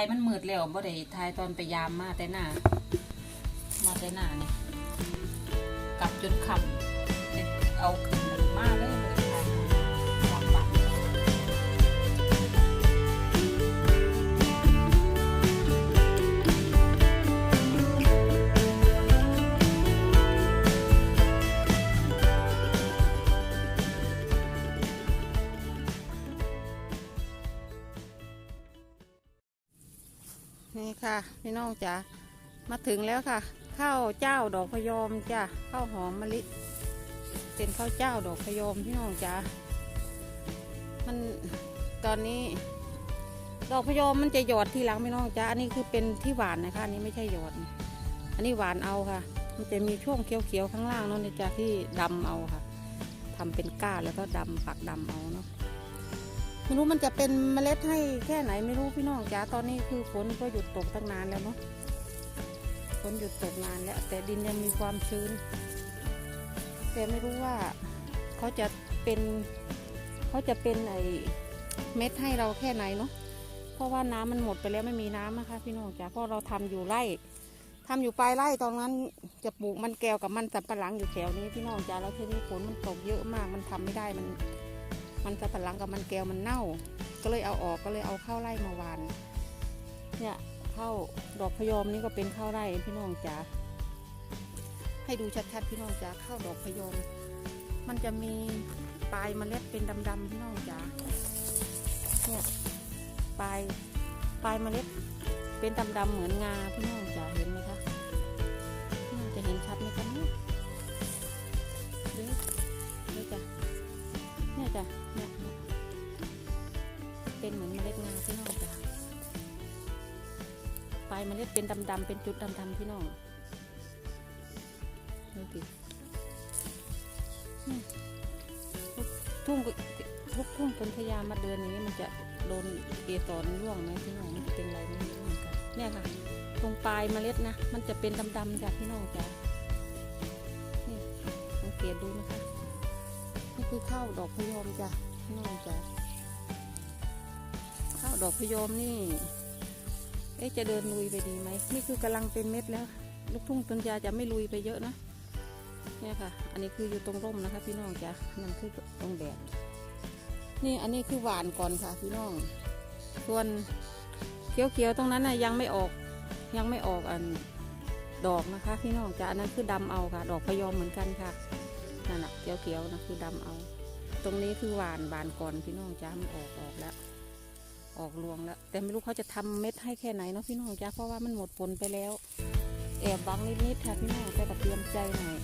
ายมันมืดแล้วบ่ได้ทายตอนไปยามมาแต่หน้า มาแต่หน้านี่กลับจนค่ำเอาขึ้นมาเลย นี่ค่ะ พี่น้องจ๋ามาถึงแล้วค่ะ ข้าวเจ้าดอกพยอมจ้ะข้าวหอมมะลิเป็นข้าวเจ้าดอกพยอมพี่น้องจ๋ามันตอนนี้ ดอกพยอมมันจะหยอดทีหลังพี่น้องจ๋าอันนี้คือเป็นที่หวานนะคะอันนี้ไม่ใช่หยอด อันนี้หวานเอาค่ะ มันจะมีช่วงเขียวๆข้างล่างเนาะจ้ะที่ดำเอาค่ะทำเป็นก้าแล้วก็ดำปักดำเอาเนาะ ไม่รู้มันจะเป็นเมล็ดให้แค่ไหนไม่รู้พี่น้องจ๋าตอนนี้คือฝนก็หยุดตกตั้งนานแล้วเนาะฝนหยุดตกนานแล้ว แต่ดินยังมีความชื้น แต่ไม่รู้ว่าเขาจะเป็นเขาจะเป็นไอเม็ดให้เราแค่ไหนเนาะเพราะว่าน้ำมันหมดไปแล้วไม่มีน้ำนะคะ พี่น้องจ๋าเพราะเราทำอยู่ไร่ทำอยู่ปลายไร่ตอนนั้นจะปลูกมันแก้วกับมันสับปะหลังอยู่แถวนี้พี่น้องจ๋าแล้วทีนี้ฝนมันตกเยอะมากมันทำไม่ได้มัน มันสับปะหลังกับมันแก้วมันเน่า ก็เลยเอาออกก็เลยเอาเข้าวไร่มาหวานเนี่ยข้าวดอกพยอมนี่ก็เป็นข้าวไร่พี่น้องจ๋าให้ดูชัดๆพี่น้องจ๋าข้าวดอกพยอม มันจะมีปลายเมล็ดเป็นดำๆพี่น้องจ๋าเนี่ยปลายปลายเมล็ดเป็นดำๆเหมือนงาพี่น้องจ๋าเห็นไหมคะน่าจะเห็นชัดไหมคะเนี่ยเดี๋ยวเดี๋ยวจ้ะ เนี่ยจ้ะเนี่ยเป็นเหมือนเมล็ดงาพี่น้องจ้ะปลายเมล็ดเป็นดำๆเป็นจุดดำๆพี่น้องดูสิเนี่ยลูกทุ่งก็ลูกทุ่งเป็นพยามาเดินอย่างนี้มันจะโดนเอตอนร่วงไหมพี่น้องมันจะเป็นอะไรไม่รู้เหมือนกันเนี่ยค่ะตรงปลายเมล็ดนะมันจะเป็นดำๆจ้ะพี่น้องจ้ะนี่สังเกตดูนะคะ นี่คือข้าวดอกพยอมจ้ะน้องจ้ะข้าวดอกพยอมนี่ เอ๊ะจะเดินลุยไปดีไหมนี่คือกำลังเป็นเม็ดแล้ว ลูกทุ่งต้นยาจะไม่ลุยไปเยอะนะเนี่ยค่ะ อันนี้คืออยู่ตรงร่มนะคะ พี่น้องจ้ะนั่นคือตรงแดดนี่อันนี้คือหวานก่อนค่ะ พี่น้อง ส่วนเขียวๆตรงนั้นน่ะยังไม่ออกยังไม่ออกอันดอกนะคะ พี่น้องจ้ะอันนั้นคือดำเอาค่ะ ดอกพยอมเหมือนกันค่ะ นั่นแหะเขียวๆนะคือดำเอา ตรงนี้คือหวานหวานก่อนพี่น้องจ้ามันออกออกแล้ว ออกรวงแล้ว แต่ไม่รู้เขาจะทำเม็ดให้แค่ไหนเนาะพี่น้องจ้าเพราะว่ามันหมดผลไปแล้ว แอบบังนิดๆค่ะพี่น้องแต่กับเตรียมใจหน่อย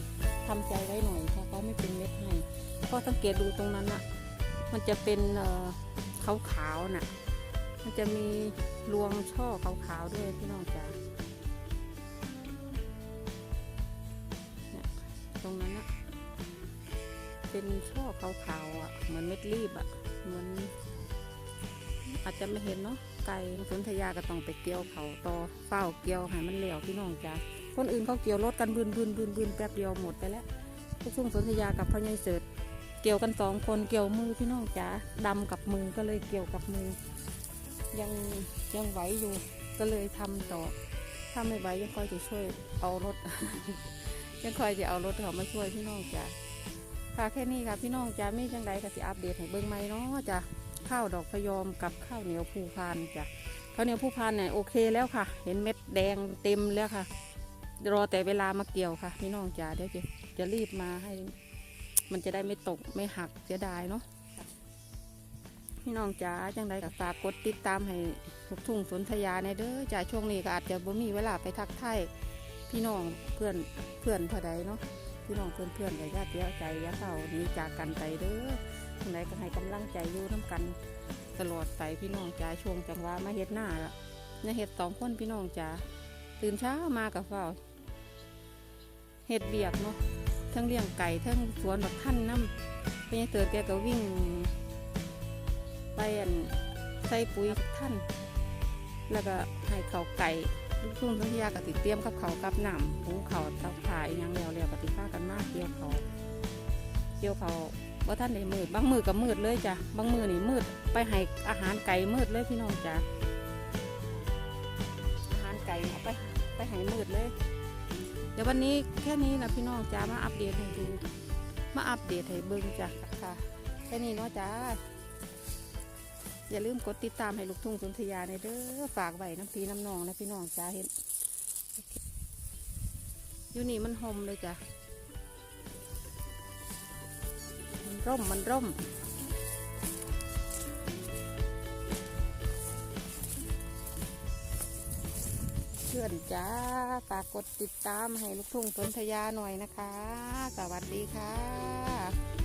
ทำใจไว้หน่อยค่ะเขาไม่เป็นเม็ดให้พราะสังเกตดูตรงนั้นอะมันจะเป็นเออขาวๆน่ะ มันจะมีรวงช่อขาวๆด้วยพี่น้องจ้า เป็นช่อขาวๆอะ เหมือนเม็ดรีบอะ เหมือน อาจจะไม่เห็นเนาะ ไก่สนธยาก็ต้องไปเกี่ยวเขาต่อเฝ้าเกี่ยวให้มันเหลวพี่น้องจ้าคนอื่นเขาเกี่ยวรถกันบืนบืนบืนบืนแป๊บเดียวหมดไปแล้วลูกทุ่งสนธยากับพญายเสิร์ตเกี่ยวกันสองคนเกี่ยวมือพี่น้องจ้าดำกับมือก็เลยเกี่ยวกับมือ ยังยังไหวอยู่ ก็เลยทำต่อถ้าไม่ไหวยังคอยจะช่วยเอารถยังคอยจะเอารถเขามาช่วยพี่น้องจ้า ค่ะแค่นี้ค่ะพี่น้องจ้ามีจังไรก็สิอัปเดตให้เบิ่งไหมเนาะจ้ะข้าวดอกพยอมกับข้าวเหนียวภูพานจ้ะข้าวเหนียวภูพานเนี่ยโอเคแล้วค่ะ เห็นเม็ดแดงเต็มแล้วค่ะ รอแต่เวลามาเกี่ยวค่ะ พี่น้องจ้าเดี๋ยวจะจะรีบมาให้ มันจะได้ไม่ตกไม่หักเสียดายเนาะพี่น้องจ้าจังไรก็ฝากกดติดตามให้ทุกทุ่งสนธยาในเด้อจ้าช่วงนี้ก็อาจจะบ่มีเวลาไปทักทายพี่น้องเพื่อนเพื่อนเท่าใดเนาะ พี่น้องเพื่อนๆอย่าญาติเสียใจอย่าเศร้านี้จากกันไปเด้อทังไหนก็ให้กำลังใจอยู่น้ำกัน ตลอดไปพี่น้องจ๋าช่วงจังหวะมาเฮ็ดหน้าละเนี่ยเฮ็ดสองคนพี่น้องจ๋าตื่นเช้ามากับเฝ้าเฮ็ดเบียกเนาะทั้งเลี้ยงไก่ทั้งสวนแบบท่านน้ำเป็นยังเตือแกก็วิ่งไปอันใส่ปุ๋ยท่าน แล้วก็ให้เขาไก่ ลูกทุ่งทั้งยากติเตรียมกับเขากับหนำหุงเขาเตับขายยังแล้วแล้วกติพากันมากเกี่ยวเขาเกี่ยวเขาว่าท่านได้มืดบางมือก็มืดเลยจ้ะบางมือนี่มืดไปให้อาหารไก่มืดเลยพี่น้องจ้ะเอาไปไปใหายมืดเลย เดี๋ยววันนี้แค่นี้นะพี่น้องจ้ามาอัปเดตให้ดูมาอัปเดตให้เบิ่งจ้ะค่ะแค่นี้เนาะจ้า อย่าลืมกดติดตามให้ลูกทุ่งสุนธยาในเด้อฝากไว้น้ำพีน้ำนองนะพี่น้องจ้าเห็นอเคอยู่นี่มันหอมเลยจ้ะมันร่มมันร่มเพื่อนจ้าฝากกดติดตามให้ลูกทุ่งสนธยาหน่อยนะคะ สวัสดีค่ะ